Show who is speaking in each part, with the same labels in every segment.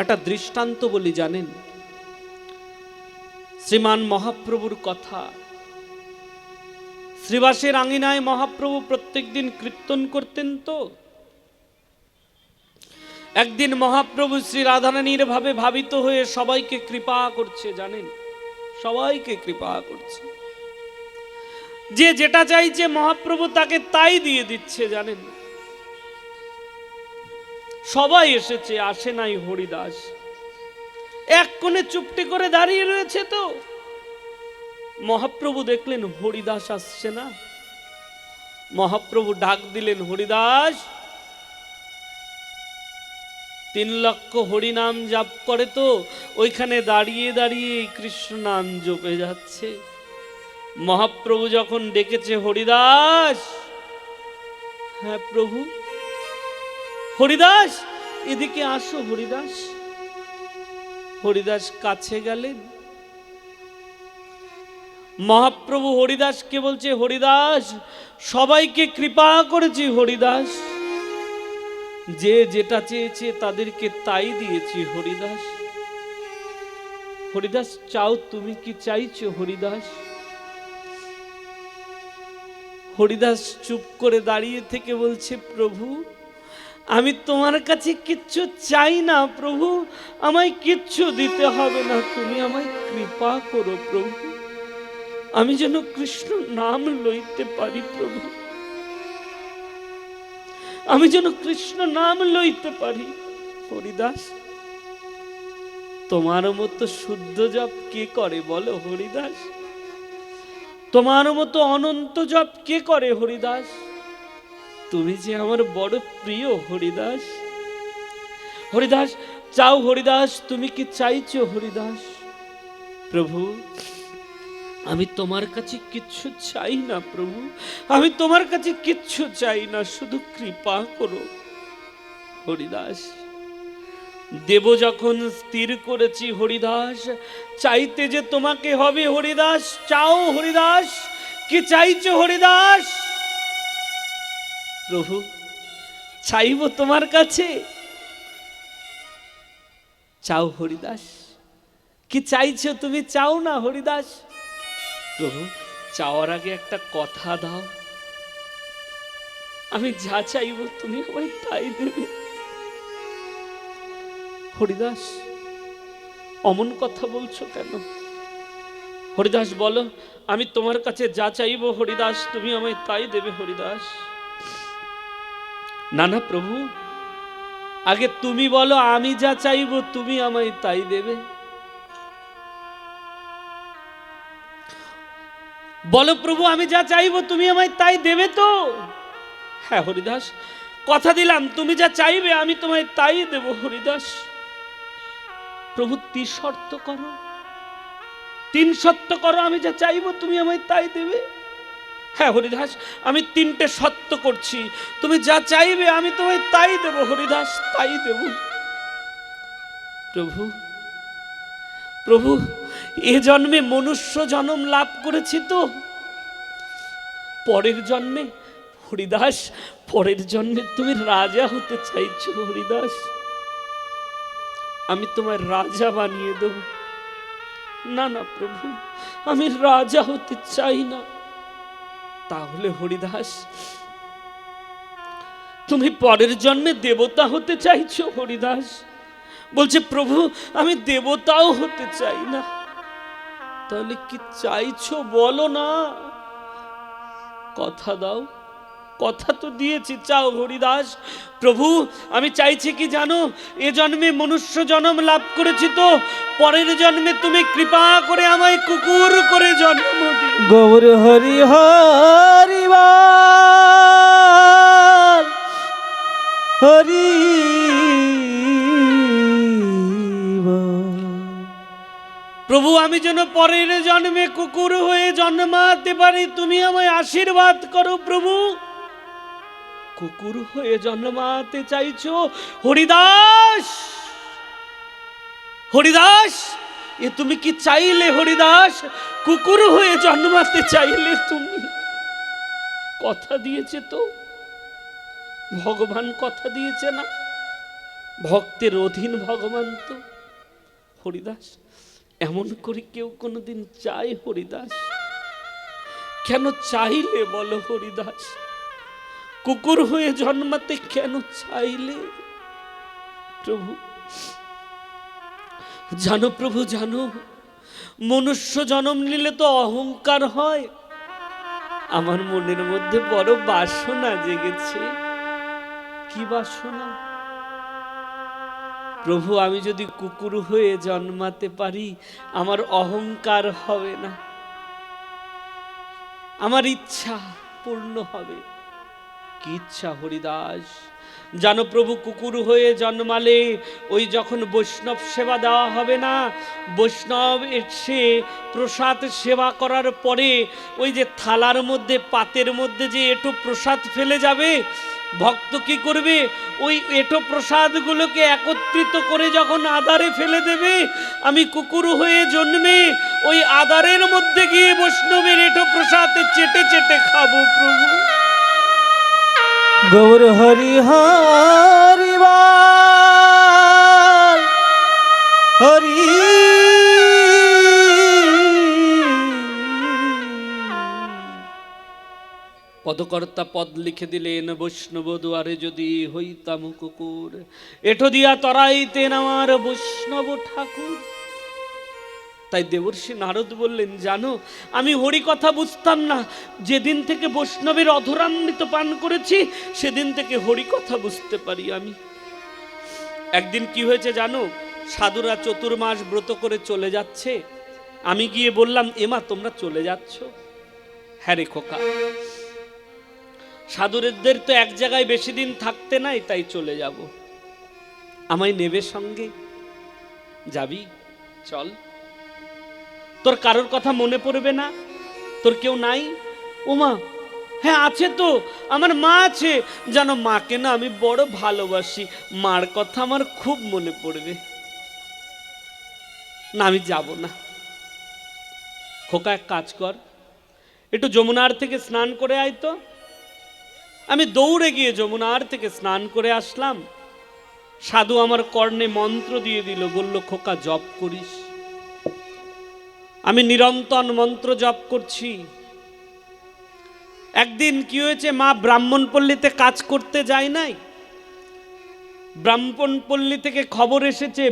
Speaker 1: একটা দৃষ্টান্ত বলি জানেন? শ্রীমান মহাপ্রভুর কথা। শ্রীবাসের আঙিনায় মহাপ্রভু প্রত্যেকদিন কীর্তন করতেন তো। একদিন মহাপ্রভু শ্রী রাধারানীর ভাবে ভাবিত হয়ে সবাইকে কৃপা করছে জানেন? সবাইকে কৃপা করছে। যে যেটা চাইছে মহাপ্রভু তাকে তাই দিয়ে দিচ্ছে জানেন? সবাই এসেছে, আসে নাই হরিদাস। এক কোণে চুপটি করে দাঁড়িয়ে রয়েছে তো। মহাপ্রভু দেখলেন হরিদাস আসছে না। মহাপ্রভু ডাক দিলেন, হরিদাস, তিন লক্ষ হরিনাম জাপ করে তো, ওইখানে দাঁড়িয়ে দাঁড়িয়ে কৃষ্ণ নাম জপে যাচ্ছে। মহাপ্রভু যখন ডেকেছে, হরিদাস হ্যাঁ প্রভু হরিদাস, এদিকে আসো হরিদাস। হরিদাস কাছে গেলেন। মহাপ্রভু হরিদাসকে বলছে, হরিদাস, সবাইকে কৃপা করেছি হরিদাস। যে যেটা চেয়েছে তাদেরকে তাই দিয়েছি হরিদাস। হরিদাস, চাও তুমি কি চাইছো হরিদাস? হরিদাস চুপ করে দাঁড়িয়ে থেকে বলছে, প্রভু আমি তোমার কাছে কিচ্ছু চাই না, প্রভু। আমায় কিচ্ছু দিতে হবে না। তুমি আমায় কৃপা করো, প্রভু। আমি যেন কৃষ্ণ নাম লইতে পারি, প্রভু। আমি যেন কৃষ্ণ নাম লইতে পারি, হরিদাস। তোমার মতো শুদ্ধ জপ কে করে বলো, হরিদাস? তোমার মতো অনন্ত জপ কে করে, হরিদাস? তুমি যে আমার বড় প্রিয় হরিদাস। হরিদাস, চাও হরিদাস, তুমি কি চাইছো হরিদাস? প্রভু, আমি তোমার কাছে কিচ্ছু চাই না প্রভু। আমি তোমার কাছে কিচ্ছু চাই না, শুধু কৃপা করো। হরিদাস, দেব যখন স্থির করেছি হরিদাস, চাইতে যে তোমাকে হবে হরিদাস, চাও হরিদাস, কি চাইছো হরিদাস? প্রভু, চাইব তোমার কাছে। চাও হরিদাস। কি চাইছো তুমি চাও না হরিদাস? প্রভু, চাওয়ার আগে একটা কথা দাও। আমি যা চাইব তুমি আমায় তাই দেবে। হরিদাস, অমন কথা বলছো কেন? হরিদাস, বলো, আমি তোমার কাছে যা চাইব হরিদাস, তুমি আমায় তাই দেবে হরিদাস। না না, প্রভু। আগে তুমি বলো, আমি যা চাইব, তুমি আমায় তাই দেবে। বলো, প্রভু, আমি যা চাইব, তুমি আমায় তাই দেবে তো? হ্যাঁ হরিদাস, কথা দিলাম, তুমি যা চাইবে, আমি তোমায় তাই দেব, হরিদাস। প্রভু তি শর্ত করো। তিন সত্য করো, আমি যা চাইব, তুমি আমায় তাই দেবে। হ্যাঁ হরিদাস, আমি তিনটে সত্য করছি। তুমি যা চাইবে আমি তোমায় তাই দেব, হরিদাস, তাই দেব। প্রভু প্রভু, এ জন্মে মনুষ্য জন্ম লাভ করেছি তো। পরের জন্মে, হরিদাস, পরের জন্মে তুমি রাজা হতে চাইছো, হরিদাস। আমি তোমায় রাজা বানিয়ে দেব। না না, প্রভু, আমি রাজা হতে চাই না। তাহলে হরিদাস, তুমি পরের জন্মে দেবতা হতে চাইছো হরিদাস? বলছে, প্রভু, আমি দেবতাও হতে চাই না। তাহলে কি চাইছো বলো না? কথা দাও। কথা তো দিয়েছি চাও হরিদাস। প্রভু আমি চাইছি কি জানো এ জন্মে মনুষ্য জন্ম লাভ করেছি তো পরের জন্মে তুমি কৃপা করে আমায় কুকুর করে জন্ম
Speaker 2: গৌর হরি হরিবার হরি
Speaker 1: প্রভু আমি যেন পরের জন্মে কুকুর হয়ে জন্মাতে পারি তুমি আমায় আশীর্বাদ করো প্রভু। কুকুর হয়ে জন্মাতে চাইছো? হরিদাস! হরিদাস! এ তুমি কি চাইলে হরিদাস? কুকুর হয়ে জন্মাতে চাইলে তুমি? কথা দিয়েছে তো। ভগবান কথা দিয়েছে না। ভক্তের অধীন ভগবান তো। হরিদাস, এমন করে কেউ কোনোদিন চায় হরিদাস? কেন চাইলে বলো হরিদাস? কুকুর হয়ে জন্মাতে কেন চাইলে প্রভু? জানো প্রভু, জানো, মনুষ্য জন্ম নিলে তো অহংকার হয়। আমার মনের মধ্যে বড় বাসনা জেগেছে। কি বাসনা? প্রভু, আমি যদি কুকুর হয়ে জন্মাতে পারি, আমার অহংকার হবে না। আমার ইচ্ছা পূর্ণ হবে। কি ইচ্ছা হরিদাস? জানো প্রভু, কুকুর হয়ে জন্মালে ওই যখন বৈষ্ণব সেবা দেওয়া হবে না, বৈষ্ণব এসে প্রসাদ সেবা করার পরে ওই যে থালার মধ্যে, পাতের মধ্যে যে এটো প্রসাদ ফেলে যাবে, ভক্ত কি করবে? ওই এটো প্রসাদগুলোকে একত্রিত করে যখন আদারে ফেলে দেবে, আমি কুকুর হয়ে জন্মে ওই আদারের মধ্যে গিয়ে বৈষ্ণবের এটো প্রসাদ চেটে চেটে খাব প্রভু।
Speaker 2: গৌর হরি হরি হরি।
Speaker 1: পদকর্তা পদ লিখে দিলেন বৈষ্ণব দুয়ারে যদি হইতাম কুকুর। এঠো দিয়া তরাইতেন আমার বৈষ্ণব ঠাকুর। তাই দেবর্ষী নারদ বললেন, জানো, আমি হরি কথা বুঝতাম না। যেদিন থেকে বৈষ্ণবের অধরান্বিত পান করেছি, সেদিন থেকে হরি কথা বুঝতে পারি আমি। একদিন কি হয়েছে জানো, সাধুরা চতুর্মাস ব্রত করে চলে যাচ্ছে। আমি গিয়ে বললাম, এমা, তোমরা চলে যাচ্ছ? হ্যাঁ রে খোকা। সাধুরেদের তো এক জায়গায় বেশি দিন থাকতে নাই, তাই চলে যাব। আমায় নেবে সঙ্গে? যাবি? চল। তোর কারোর কথা মনে পড়বে না? তোর কেউ নাই? ওমা হ্যাঁ আছে তো। আমার মা আছে। যেন মাকে না আমি বড় ভালোবাসি। মার কথা আমার খুব মনে পড়বে। না, আমি যাব না। খোকা, এক কাজ কর। একটু যমুনার থেকে স্নান করে আয় তো। আমি দৌড়ে গিয়ে যমুনার থেকে স্নান করে আসলাম। সাধু আমার কর্ণে মন্ত্র দিয়ে দিল, বলল, খোকা, জপ করিস। আমি নিরন্তর মন্ত্র জপ করছি। একদিন কি হয়েছে, মা ব্রাহ্মণপল্লীতে কাজ করতে যায় নাই? ব্রাহ্মণপল্লী থেকে খবর এসেছে,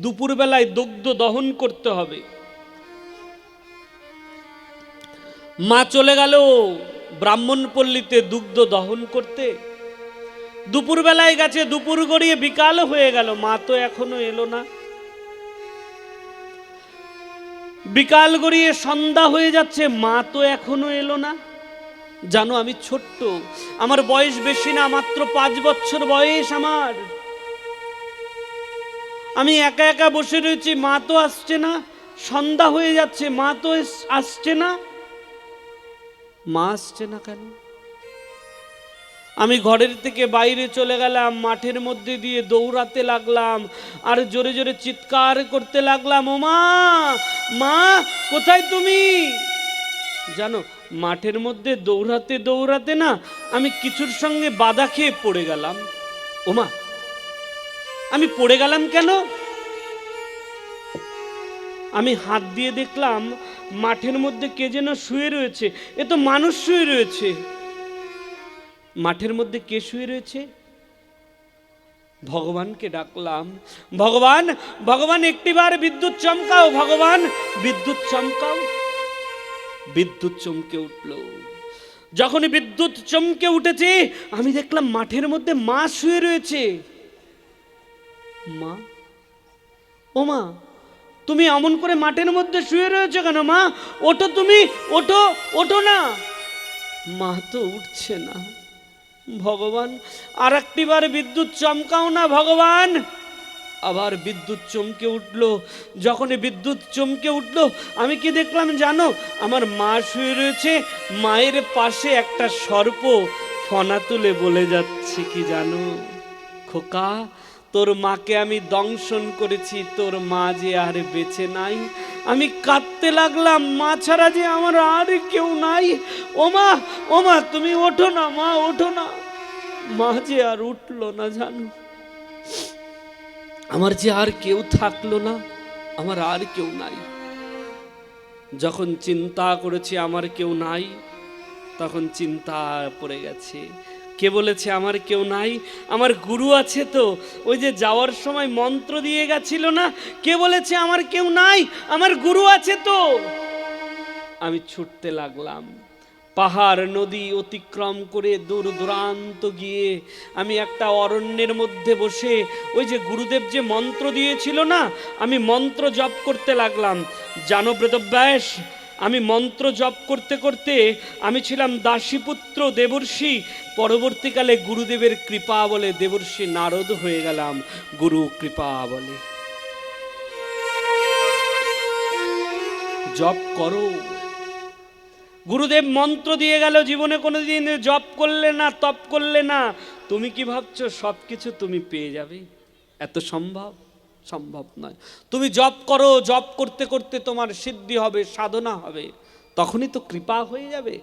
Speaker 1: দুপুরবেলায় দুগ্ধ দহন করতে হবে। মা চলে গেল ব্রাহ্মণপল্লীতে দুগ্ধ দহন করতে। দুপুরবেলায় গেছে, দুপুর গড়িয়ে বিকাল হয়ে গেল, মা তো এখনও এলো না। বিকাল গড়িয়ে সন্ধ্যা হয়ে যাচ্ছে, মা তো এখনও এলো না। জানো আমি ছোট্ট, আমার বয়স বেশি না, মাত্র পাঁচ বছর বয়স আমার। আমি একা একা বসে রয়েছি, মা তো আসছে না, সন্ধ্যা হয়ে যাচ্ছে, মা তো আসছে না। মা আসছে না কেন? আমি ঘরের থেকে বাইরে চলে গেলাম, মাঠের মধ্যে দিয়ে দৌড়াতে লাগলাম, আর জোরে জোরে চিৎকার করতে লাগলাম, ও মা মা, কোথায় তুমি? জানো, মাঠের মধ্যে দৌড়াতে দৌড়াতে না আমি কিছুর সঙ্গে বাধা খেয়ে পড়ে গেলাম। ওমা আমি পড়ে গেলাম কেন? আমি হাত দিয়ে দেখলাম, মাঠের মধ্যে কে যেন শুয়ে রয়েছে, এ তো মানুষ শুয়ে রয়েছে। মাঠের মধ্যে কে শুয়ে রয়েছে? ভগবানকে ডাকলাম, ভগবান ভগবান, একটিবার বিদ্যুৎ চমকাও, ভগবান, বিদ্যুৎ চমকাও। বিদ্যুৎ চমকে উঠল। যখনই বিদ্যুৎ চমকে উঠেছে, আমি দেখলাম মাঠের মধ্যে মা শুয়ে রয়েছে। মা? ও মা, তুমি এমন করে মাঠের মধ্যে শুয়ে রয়েছে কেন মা? ওঠো তুমি, ওঠো ওঠো না। মা তো উঠছে না। ভগবান আর একটিবার বিদ্যুৎ চমকাও না ভগবান। আবার বিদ্যুৎ চমকে উঠল। যখনই বিদ্যুৎ চমকে উঠল, আমি কি দেখলাম জানো? আমার মা শুয়ে রয়েছে, মায়ের পাশে একটা সর্প ফনা তুলে বলে যাচ্ছে কি জানো? খোকা তোর মাকে আমি দংশন করেছি, তোর মা যে আর বেঁচে নাই। আমি কাঁদতে লাগলাম, মা ছাড়া যে আমার আর কেউ নাই। ও মা ও মা, তুমি ওঠো না, মা, ওঠো না। মা যে আর উঠল না জানো। আমার যে আর কেউ থাকল না, আমার আর কেউ নাই। যখন চিন্তা করেছি, আমার কেউ নাই, তখন চিন্তা পড়ে গেছে। কে বলেছে, আমার কেউ নাই, আমার গুরু আছে তো। ওই যে যাওয়ার সময় মন্ত্র দিয়ে গেছিল না? কে বলেছে, আমার কেউ নাই, আমার গুরু আছে তো? আমি ছুটতে লাগলাম। পাহাড়, নদী অতিক্রম করে দূর দূরান্ত গিয়ে আমি একটা অরণ্যের মধ্যে বসে, ওই যে গুরুদেব যে মন্ত্র দিয়েছিল না? আমি মন্ত্র জপ করতে লাগলাম। জানো ব্যাস আমি মন্ত্র জপ করতে করতে আমি ছিলাম দাসীপুত্র দেবর্ষি। পরবর্তীকালে গুরুদেবের কৃপা বলে দেবর্ষি নারদ হয়ে গেলাম, গুরু কৃপা বলে। জপ করো। গুরুদেব মন্ত্র দিয়ে গেল, জীবনে কোনোদিন জপ করলে না, তপ করলে না। তুমি কি ভাবছ সব কিছু তুমি পেয়ে যাবে। এত সম্ভব? সম্ভব নয়। তুমি জপ করো, জপ করতে করতে তোমার সিদ্ধি হবে, সাধনা হবে, তখনই তো কৃপা হয়ে যাবে।